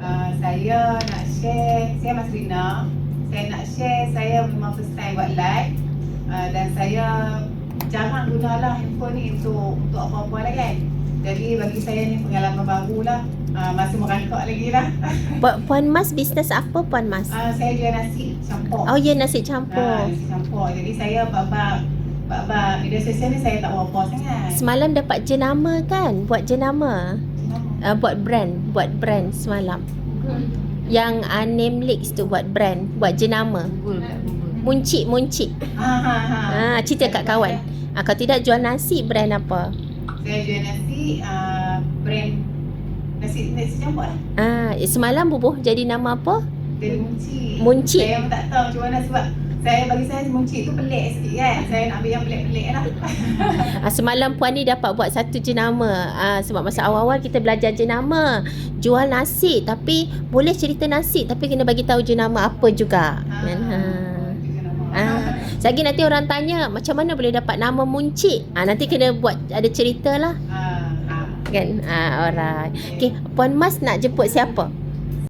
Uh, saya nak share, saya Mas Rina. Saya nak share saya memang first time buat live. Uh, dan saya jarang gunalah handphone ni untuk untuk apa-apa lah kan. Jadi bagi saya ni pengalaman baru lah. Uh, masih merangkak lagi lah. Pu- Puan Mas bisnes apa Puan Mas? Uh, saya jual nasi campur. Oh ya nasi Ah, campur. nasi campur. Jadi saya bab-bab bab-bab media sosial ni saya tak berapa sangat. Semalam dapat jenama kan? Buat jenama. Uh, buat brand, buat brand semalam. Yang uh, name leaks tu buat brand, buat jenama. Muncik muncik. Ha ha ha. Cerita kat kawan. Ah kalau tidak jual nasi brand apa? Saya jual nasi uh, brand nasi nasi campur lah. Ah semalam bubuh jadi nama apa? Dari muncik. Muncik. Saya pun tak tahu macam mana sebab saya bagi saya muncik tu pelik sikit kan. Saya nak ambil yang pelik-pelik lah. Ah, semalam puan ni dapat buat satu jenama. Ah, sebab masa awal-awal kita belajar jenama. Jual nasi tapi boleh cerita nasi tapi kena bagi tahu jenama apa juga. Kan? Ha. nama. Ah. Lagi nanti orang tanya macam mana boleh dapat nama muncik. Ah, nanti kena buat ada cerita lah. Ah, ah. Kan? Ah, alright. Okay, Puan Mas nak jemput siapa?